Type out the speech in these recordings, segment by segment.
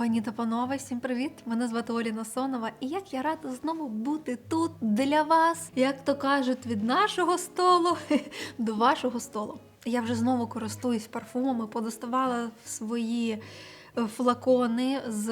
Пані та панове, всім привіт! Мене звати Оліна Сонова, і як я рада знову бути тут для вас, як то кажуть, від нашого столу до вашого столу. Я вже знову користуюсь парфумами, подоставала свої е, флакони з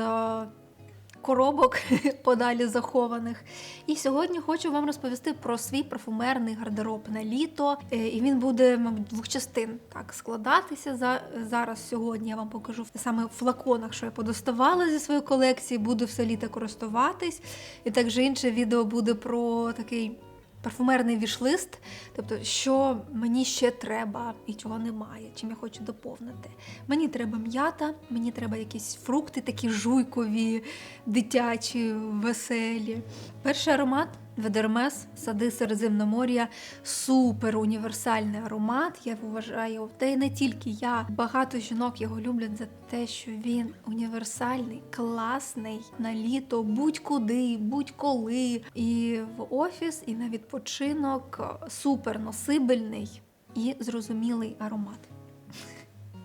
коробок подалі захованих. І сьогодні хочу вам розповісти про свій парфумерний гардероб на літо. Е, І він буде, мабуть, двох частин так складатися. За зараз сьогодні я вам покажу саме в флаконах, що я подоставала зі своєї колекції. Буду все літо користуватись. І також інше відео буде про такий. Парфумерний вішлист, тобто, що мені ще треба і чого немає, чим я хочу доповнити. Мені треба м'ята, мені треба якісь фрукти, такі жуйкові, дитячі, веселі. Перший аромат Ведермес, сади Середземномор'я, супер універсальний аромат. Я вважаю, та й не тільки я. Багато жінок його люблять за те, що він універсальний, класний на літо, будь-куди, будь-коли. І в офіс, і на відпочинок супер носибельний і зрозумілий аромат.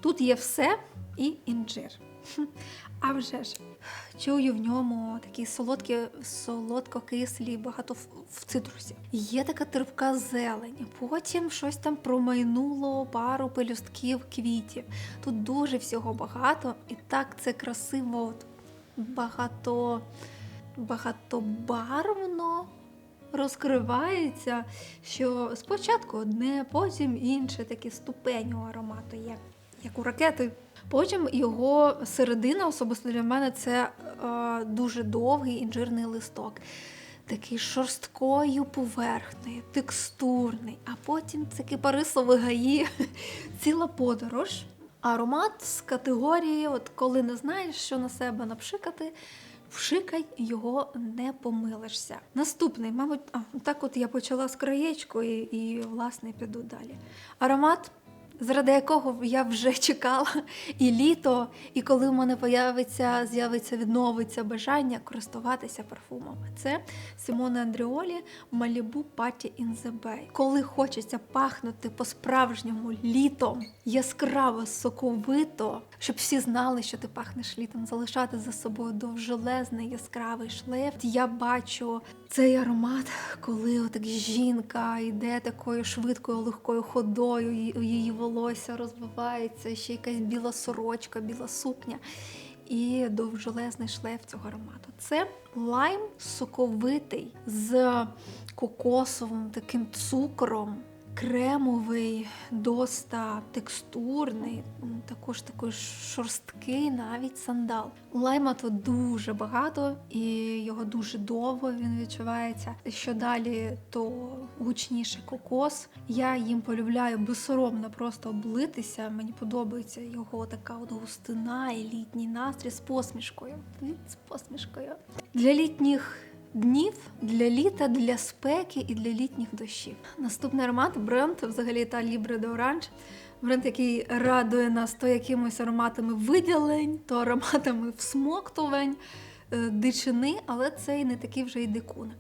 Тут є все і інжир. А вже ж, чую в ньому такі солодкі, солодко-кислі, багато в, цитрусі. Є така терпка зелень, потім щось там промайнуло пару пелюстків квітів. Тут дуже всього багато, і так це красиво, от, багато, багатобарвно розкривається, що спочатку одне, потім інше, такі ступені у аромату є, як у ракети. Потім його середина, особисто для мене, це е, дуже довгий інжирний листок. Такий шорсткою поверхнею, текстурний, а потім це кипарисові гаї, ціла подорож. Аромат з категорії, от коли не знаєш, що на себе напшикати, вшикай, його не помилишся. Наступний, мабуть, а, так от я почала з краєчкою і, і, власне, піду далі. Аромат заради якого я вже чекала і літо, і коли в мене появиться, з'явиться, відновиться бажання користуватися парфумами. Це Симоне Андріолі in the Bay. Коли хочеться пахнути по-справжньому літом, яскраво, соковито, щоб всі знали, що ти пахнеш літом, залишати за собою довжелезний яскравий шлейф. Я бачу цей аромат, коли отак жінка йде такою швидкою, легкою ходою, її волосся розвивається, ще якась біла сорочка, біла сукня. І довжелезний шлейф цього аромату. Це лайм соковитий з кокосовим таким цукром, кремовий, доста текстурний, також такий шорсткий, навіть сандал. Лайма тут дуже багато і його дуже довго він відчувається. Що далі, то гучніше кокос. Я їм полюбляю безсоромно просто облитися. Мені подобається його така от густина і літній настрій з посмішкою. З посмішкою. Для літніх днів, для літа, для спеки і для літніх дощів. Наступний аромат бренд, взагалі та Libre de Orange. Бренд, який радує нас то якимось ароматами виділень, то ароматами всмоктувань, е, дичини, але це і не такий вже й дикун.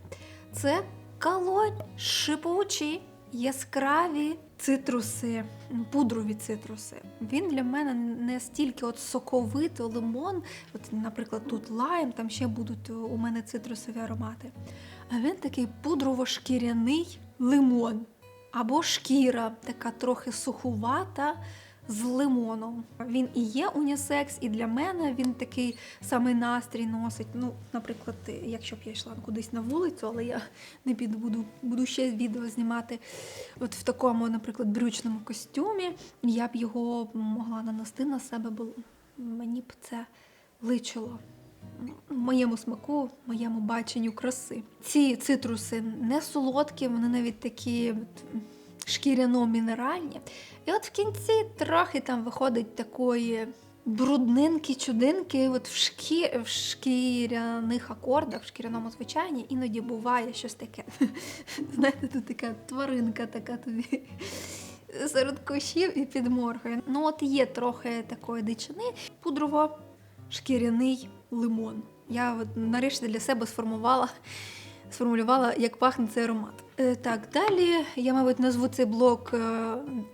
Це калонь, шиповучі, яскраві цитруси, пудрові цитруси. Він для мене не стільки от соковитий лимон, от, наприклад, тут лайм, там ще будуть у мене цитрусові аромати. А він такий пудрово-шкіряний лимон. Або шкіра, така трохи сухувата з лимоном. Він і є унісекс, і для мене він такий самий настрій носить. Ну, наприклад, якщо б я йшла кудись на вулицю, але я не піду, буду, буду ще відео знімати от в такому, наприклад, брючному костюмі, я б його могла нанести на себе, бо мені б це личило моєму смаку, моєму баченню краси. Ці цитруси не солодкі, вони навіть такі от, шкіряно-мінеральні. І от в кінці трохи там виходить такої. Бруднинки, чудинки, от в, шкі... в шкіряних акордах, в шкіряному звичайні, іноді буває щось таке. Знаєте, тут така тваринка така тобі серед кущів і підморгує. Ну, от є трохи такої дичини, пудрово-шкіряний лимон. Я от нарешті для себе сформувала сформулювала, як пахне цей аромат. Е, так, далі я, мабуть, назву цей блок е,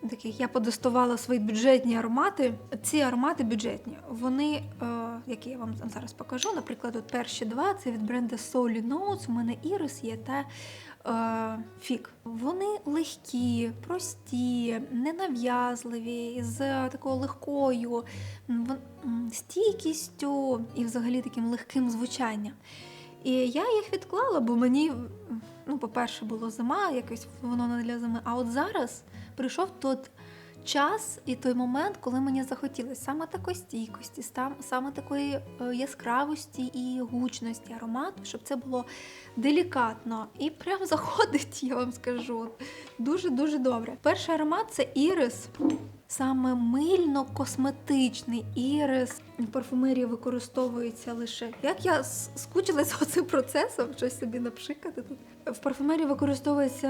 таких. Я подостувала свої бюджетні аромати. Ці аромати бюджетні. Вони, е, які я вам зараз покажу, наприклад, от перші два це від бренду Solly Notes. У мене Iris є та Фік. Вони легкі, прості, ненав'язливі, з такою легкою стійкістю і взагалі таким легким звучанням. І я їх відклала, бо мені, ну, по-перше, було зима, якось воно не для зими. А от зараз прийшов той час і той момент, коли мені захотілося саме такої стійкості, саме такої е, яскравості і гучності аромату, щоб це було делікатно і прям заходить, я вам скажу. Дуже-дуже добре. Перший аромат це ірис. Саме мильно-косметичний ірис парфумерії використовується лише. Як я скучилася за цим процесом, щось собі напшикати тут. В парфумерії використовуються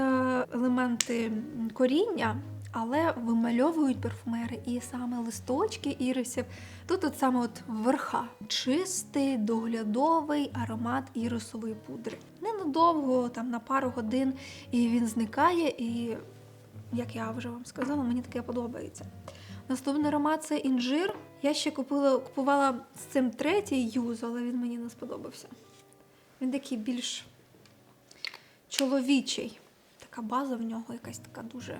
елементи коріння, але вимальовують парфумери і саме листочки ірисів. Тут от саме от верха. Чистий, доглядовий аромат ірисової пудри. Ненадовго, там на пару годин, і він зникає, і як я вже вам сказала, мені таке подобається. Наступний аромат це інжир. Я ще купила, купувала з цим третій юз, але він мені не сподобався. Він такий більш чоловічий. Така база в нього якась така дуже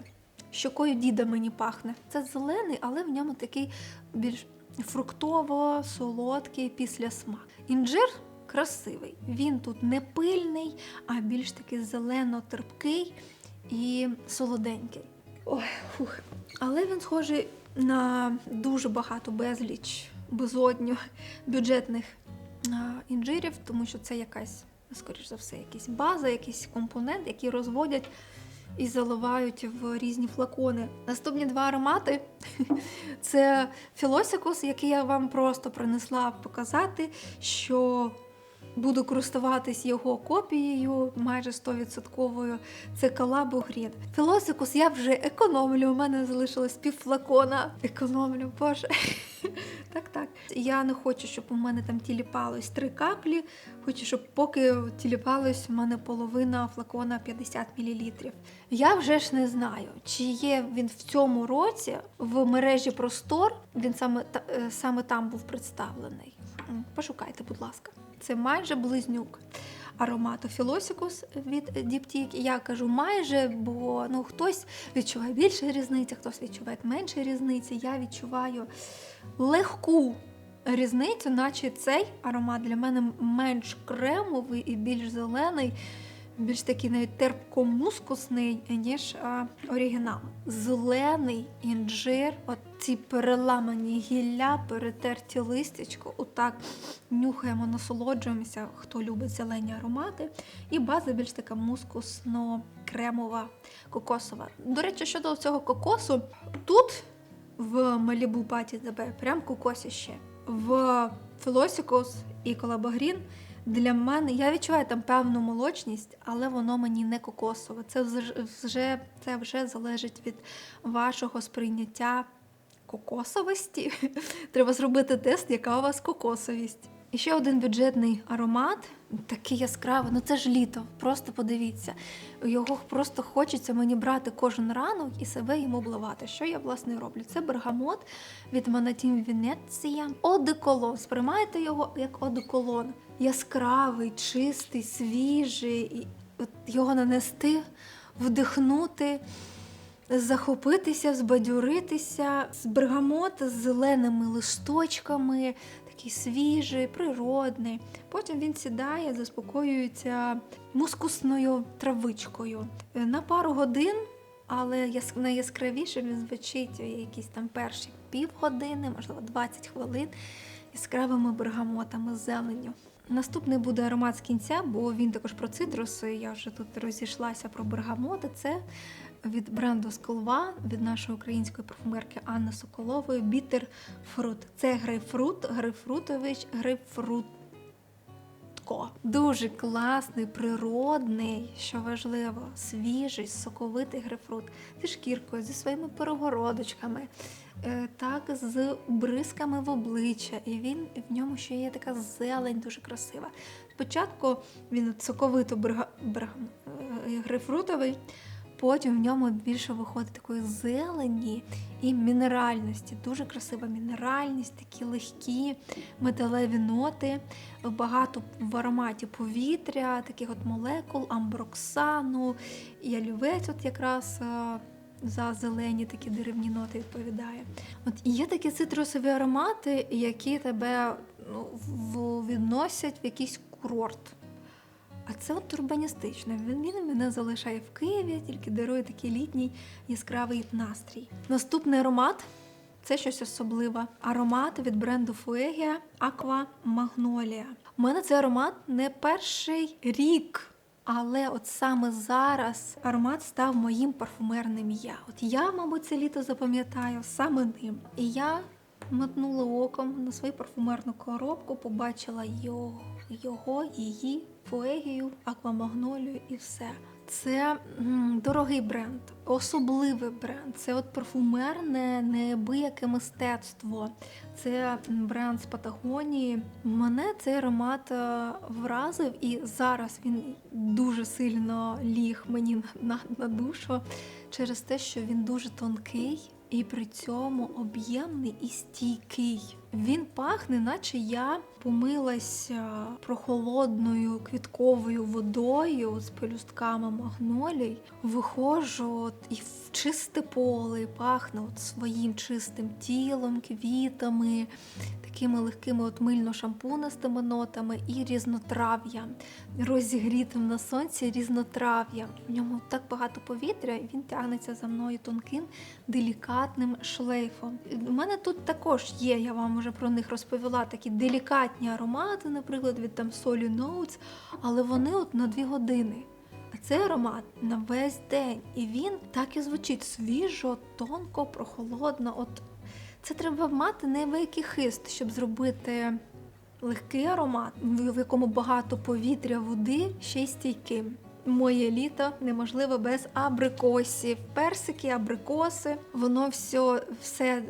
щокою діда мені пахне. Це зелений, але в ньому такий більш фруктово-солодкий післясмак. Інжир красивий. Він тут не пильний, а більш такий зелено-терпкий і солоденький. Ой, фух. Але він схожий на дуже багато безліч безодню бюджетних а, інжирів, тому що це якась, скоріш за все, якась база, якийсь компонент, який розводять і заливають в різні флакони. Наступні два аромати це Філосікус, який я вам просто принесла показати, що буду користуватись його копією, майже 100%. Це Калабу Грін. Філосикус я вже економлю. У мене залишилось півфлакона. Економлю, боже. Так, так. Я не хочу, щоб у мене там тіліпалось три каплі. Хочу, щоб поки тіліпалось у мене половина флакона 50 мл. Я вже ж не знаю, чи є він в цьому році в мережі Простор. Він саме, е, саме там був представлений. Пошукайте, будь ласка. Це майже близнюк аромату Філосікус від Діптік. Я кажу майже, бо ну хтось відчуває більше різниці, хтось відчуває менше різниці. Я відчуваю легку різницю, наче цей аромат для мене менш кремовий і більш зелений, більш такий навіть терпко-мускусний, ніж а, оригінал. Зелений інжир, от ці переламані гілля, перетерті листячко, отак нюхаємо, насолоджуємося, хто любить зелені аромати. І база більш така мускусно-кремова, кокосова. До речі, щодо цього кокосу, тут в Малібу Паті ДБ прям кокосіще. В Філосікус і Колабагрін для мене я відчуваю там певну молочність, але воно мені не кокосове. Це вже, це вже залежить від вашого сприйняття кокосовості. Треба зробити тест, яка у вас кокосовість. І ще один бюджетний аромат, такий яскравий, ну це ж літо. Просто подивіться. Його просто хочеться мені брати кожен ранок і себе їм обливати. Що я власне роблю? Це бергамот від Манатім Венеція. Одеколон. Сприймаєте його як одеколон. Яскравий, чистий, свіжий. І от його нанести, вдихнути захопитися, збадьоритися з бергамот з зеленими листочками, такий свіжий, природний. Потім він сідає, заспокоюється мускусною травичкою Е, на пару годин. Але найяскравіше він звучить якісь там перші півгодини, можливо, 20 хвилин яскравими бергамотами з зеленню. Наступний буде аромат з кінця, бо він також про цитруси. Я вже тут розійшлася про бергамоти. Це від бренду Сколва, від нашої української парфумерки Анни Соколової Бітер Фрут. Це грейпфрут, грейпфрутович, грейпфрутко. Фреско. Дуже класний, природний, що важливо, свіжий, соковитий грейпфрут зі шкіркою, зі своїми перегородочками, е, так з бризками в обличчя. І він в ньому ще є така зелень, дуже красива. Спочатку він соковито брига, брига, е, грейпфрутовий, потім в ньому більше виходить такої зелені і мінеральності. Дуже красива мінеральність, такі легкі металеві ноти, багато в ароматі повітря, таких от молекул, амброксану, і олівець от якраз. е, За зелені такі деревні ноти відповідає. От є такі цитрусові аромати, які тебе ну, відносять в якийсь курорт. А це от урбаністично. Він, мене залишає в Києві, тільки дарує такий літній яскравий настрій. Наступний аромат це щось особливе. Аромат від бренду Fuegia Aqua Magnolia. У мене цей аромат не перший рік. Але от саме зараз аромат став моїм парфумерним я. От я, мабуть, це літо запам'ятаю саме ним. І я мотнула оком на свою парфумерну коробку, побачила його, його її, фуегію, аквамагнолію і все. Це дорогий бренд, особливий бренд. Це от парфумерне, неабияке мистецтво. Це бренд з Патагонії. Мене цей аромат е, вразив, і зараз він дуже сильно ліг мені на, на, на душу через те, що він дуже тонкий і при цьому об'ємний і стійкий. Він пахне, наче я помилася прохолодною квітковою водою з пелюстками магнолій. Виходжу от і в чисте поле, пахне от своїм чистим тілом, квітами, такими легкими от мильно-шампунистими нотами і різнотрав'ям, розігрітим на сонці різнотрав'ям. В ньому так багато повітря, і він тягнеться за мною тонким, делікатним шлейфом. У мене тут також є, я вам вже про них розповіла, такі делікатні аромати, наприклад, від там Solly Notes, але вони от на дві години. А цей аромат на весь день. І він так і звучить свіжо, тонко, прохолодно. От це треба мати невеликий хист, щоб зробити легкий аромат, в якому багато повітря, води, ще й стійким. Моє літо неможливо без абрикосів. Персики, абрикоси. Воно все, все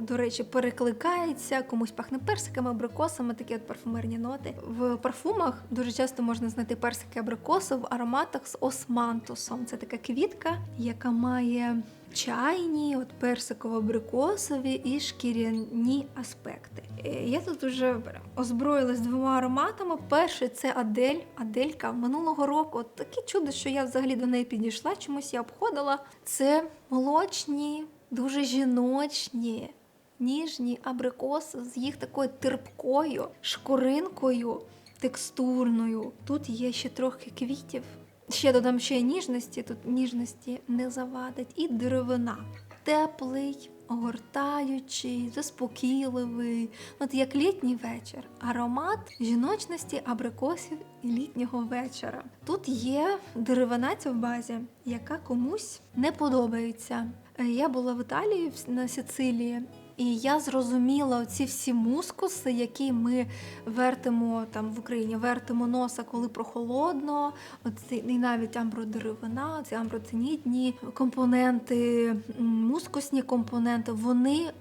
до речі, перекликається. Комусь пахне персиками, абрикосами, такі от парфумерні ноти. В парфумах дуже часто можна знайти персики абрикоси в ароматах з османтусом. Це така квітка, яка має чайні, от персиково-абрикосові і шкіряні аспекти. Е, Я тут вже озброїлась двома ароматами. Перший це Адель. Аделька минулого року. Таке чудо, що я взагалі до неї підійшла, чомусь я обходила. Це молочні, дуже жіночні. Ніжні абрикоси з їх такою терпкою шкуринкою текстурною. Тут є ще трохи квітів. Ще додам ще ніжності, тут ніжності не завадить, і деревина. Теплий, огортаючий, заспокійливий, от як літній вечір. Аромат жіночності абрикосів і літнього вечора. Тут є деревина ця в базі, яка комусь не подобається. Е, Я була в Італії на Сицилії. І я зрозуміла ці всі мускуси, які ми вертимо там в Україні, вертимо носа, коли прохолодно, оці, і навіть амбродеревина, ці амброцинідні компоненти, мускусні компоненти, вони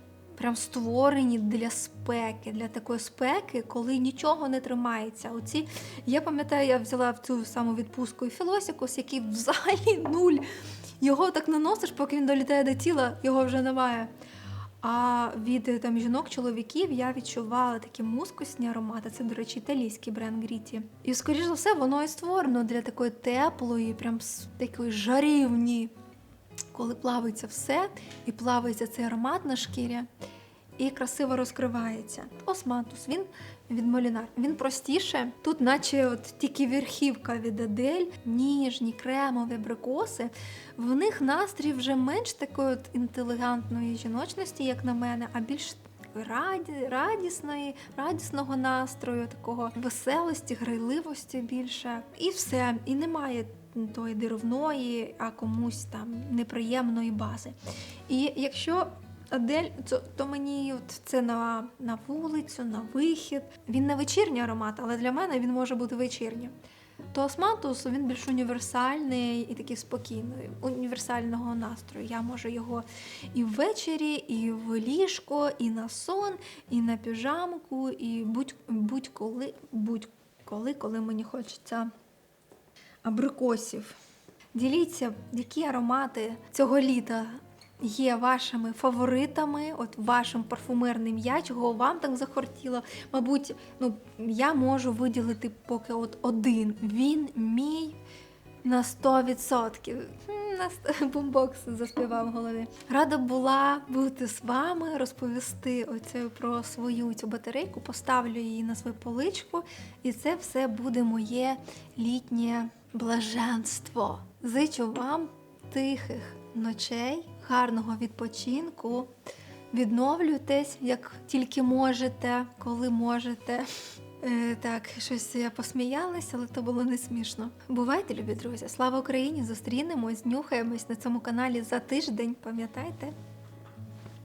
прям створені для спеки, для такої спеки, коли нічого не тримається. Оці, я пам'ятаю, я взяла в цю саму відпустку і філосікус, який взагалі нуль. Його так наносиш, поки він долітає до тіла, його вже немає. А від е, там жінок, чоловіків я відчувала такі мускусні аромати. Це, до речі, італійський бренд Гріті. І, скоріш за все, воно і створено для такої теплої, прям такої жарівні, коли плавиться все, і плавається цей аромат на шкірі, і красиво розкривається. Османтус, він від Молінар. Він простіше. Тут, наче от тільки верхівка від Адель, ніжні, кремові абрикоси. В них настрій вже менш такої от інтелігантної жіночності, як на мене, а більш раді, радісної, радісного настрою, такого веселості, грайливості більше. І все. І немає тої деревної, а комусь там неприємної бази. І якщо Адель, то, то мені от це на, на вулицю, на вихід. Він не вечірній аромат, але для мене він може бути вечірнім. То османтус він більш універсальний і такий спокійний, універсального настрою. Я можу його і ввечері, і в ліжко, і на сон, і на піжамку, і будь, будь-коли, будь-коли, коли мені хочеться абрикосів. Діліться, які аромати цього літа є вашими фаворитами, от вашим парфумерним я, чого вам так захотіло. Мабуть, ну я можу виділити поки от один. Він мій на 100%. Хм, На бумбокс заспівав в голові. Рада була бути з вами, розповісти оце про свою цю батарейку, поставлю її на свою поличку, і це все буде моє літнє блаженство. Зичу вам тихих ночей, гарного відпочинку. Відновлюйтесь, як тільки можете, коли можете. Е, так, щось я посміялася, але то було не смішно. Бувайте, любі друзі! Слава Україні! Зустрінемось, нюхаємось на цьому каналі за тиждень. Пам'ятайте?